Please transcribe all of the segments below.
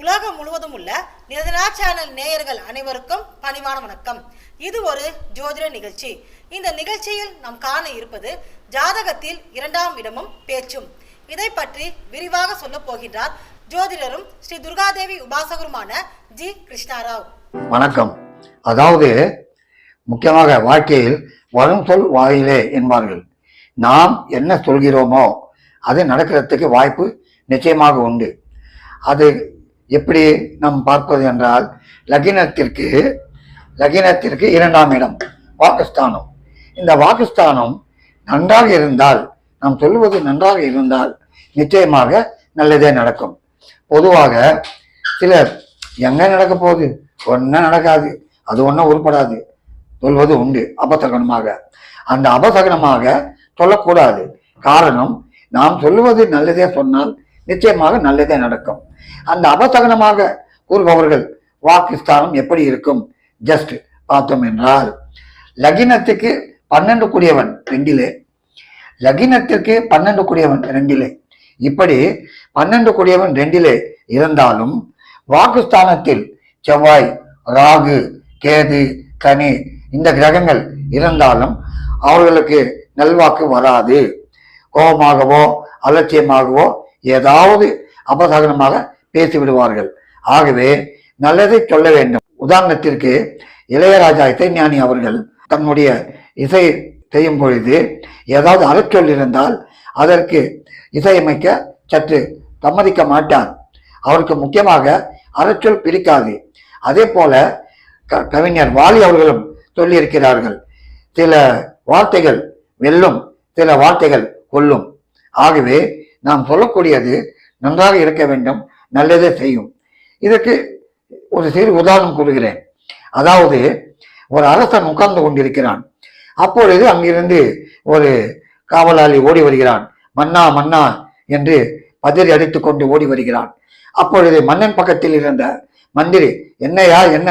உலகம் முழுவதும் உள்ள நிரந்தரா சேனல் நேயர்கள் அனைவருக்கும் பணிவான வணக்கம். இது ஒரு ஜோதிட நிகழ்ச்சி. இந்த நிகழ்ச்சியில் நாம் காண இருப்பது ஜாதகத்தில் இரண்டாம் இடமும் பேச்சும். இதை பற்றி விரிவாக சொல்ல போகின்றார் ஜோதிடரும் ஸ்ரீ துர்காதேவி உபாசகருமான ஜி. கிருஷ்ணாராவ். வணக்கம். அதாவது முக்கியமாக வாழ்க்கையில் வரும் சொல் வாயிலே என்பார்கள். நாம் என்ன சொல்கிறோமோ அது நடக்கிறதுக்கு வாய்ப்பு நிச்சயமாக உண்டு. அது எப்படி நாம் பார்ப்பது என்றால் லகினத்திற்கு லகினத்திற்கு இரண்டாம் இடம் வாக்குஸ்தானம். இந்த வாக்குஸ்தானம் நன்றாக இருந்தால் நாம் சொல்வது நன்றாக இருந்தால் நிச்சயமாக நல்லதே நடக்கும். பொதுவாக சிலர் எங்க நடக்க போகுது? ஒன்றும் நடக்காது. அது ஒன்றும் உருப்படாது. சொல்வது உண்டு அபசகனமாக. அந்த அபசகனமாக சொல்லக்கூடாது. காரணம் நாம் சொல்லுவது நல்லதே சொன்னால் நிச்சயமாக நல்லதே நடக்கும். அந்த அபசகனமாக கூறுபவர்கள் வாக்குஸ்தானம் எப்படி இருக்கும்? ஜஸ்ட் பார்த்தோம் என்றால் லகினத்துக்கு பன்னெண்டு கூடியவன் ரெண்டிலே லகினத்திற்கு பன்னெண்டு கூடியவன் ரெண்டிலே இப்படி பன்னெண்டு கூடியவன் ரெண்டிலே இருந்தாலும் வாக்குஸ்தானத்தில் செவ்வாய் ராகு கேது கனி இந்த கிரகங்கள் இருந்தாலும் அவர்களுக்கு நல்வாக்கு வராது. கோபமாகவோ அலட்சியமாகவோ ஏதாவது அபசகனமாக பேசி விடுவார்கள் ஆகவே நல்லதை சொல்ல வேண்டும். உதாரணத்திற்கு இளையராஜா இசைஞானி அவர்கள் தன்னுடைய இசை செய்யும் பொழுது ஏதாவது அறச்சொல் இருந்தால் அதற்கு இசையமைக்க சற்று சம்மதிக்க மாட்டார் அவருக்கு முக்கியமாக அறச்சொல் பிடிக்காது. அதே போல க- கவிஞர் வாலி அவர்களும் சொல்லியிருக்கிறார்கள். சில வார்த்தைகள் வெல்லும் சில வார்த்தைகள் கொல்லும். ஆகவே நாம் சொல்லக்கூடியது நன்றாக இருக்க வேண்டும். நல்லதே செய்யும். இதற்கு ஒரு சிறு உதாரணம் கூறுகிறேன். அதாவது ஒரு அரசன் உட்கார்ந்து கொண்டிருக்கிறான். அப்பொழுது அங்கிருந்து ஒரு காவலாளி ஓடி வருகிறான். மன்னா மன்னா என்று பதறி அடித்து கொண்டு ஓடி வருகிறான். அப்பொழுது மன்னன் பக்கத்தில் இருந்த மந்திரி என்னையா என்ன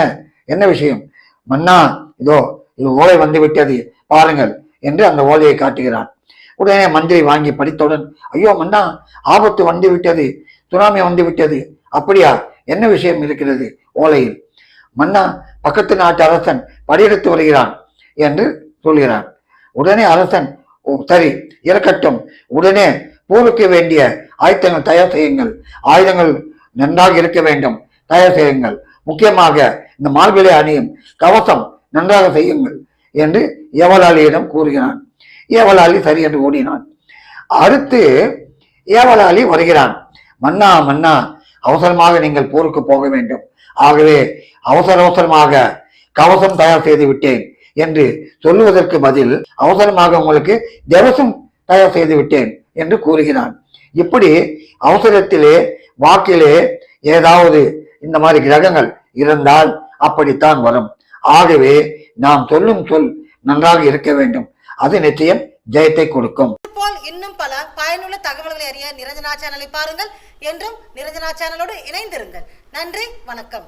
என்ன விஷயம்? மன்னா இதோ இது ஓலை வந்து விட்டது பாருங்கள் என்று அந்த ஓலையை காட்டுகிறான். உடனே மந்திரி வாங்கி படித்தவுடன் ஐயோ மன்னா ஆபத்து வந்து விட்டது சுனாமி வந்து விட்டது. அப்படியா? என்ன விஷயம் இருக்கிறது? ஓலையில். மன்னா பக்கத்து நாட்டு அரசன் படையெடுத்து வருகிறான் என்று சொல்கிறான். உடனே அரசன் "ஓ, சரி இறக்கட்டும். உடனே போருக்கு வேண்டிய ஆயுதங்கள் தயார் செய்யுங்கள். ஆயுதங்கள் நன்றாக இருக்க வேண்டும். தயார் செய்யுங்கள். முக்கியமாக இந்த மார்பிளை அணியும் கவசம் நன்றாக செய்யுங்கள் என்று ஏவலாளியிடம் கூறுகிறான். ஏவலாளி சரி என்று ஓடினான். அடுத்து ஏவலாளி வருகிறான். மன்னா மன்னா அவசரமாக நீங்கள் போருக்கு போக வேண்டும். ஆகவே அவசர அவசரமாக கவசம் தயார் செய்து விட்டேன் என்று சொல்லுவதற்கு பதில் அவசரமாக உங்களுக்கு தேவசம் தயார் செய்து விட்டேன் என்று கூறுகிறான். இப்படி அவசரத்திலே வாக்கிலே ஏதாவது இந்த மாதிரி கிரகங்கள் இருந்தால் அப்படித்தான் வரும். ஆகவே நாம் சொல்லும் சொல் நன்றாக இருக்க வேண்டும். அது நிச்சயம் ஜெயத்தை கொடுக்கும். இதுபோல் இன்னும் பல பயனுள்ள தகவல்களை அறிய நிரஞ்சனா சேனலை பாருங்கள் என்றும் நிரஞ்சனா சேனலோடு இணைந்திருங்கள். நன்றி வணக்கம்.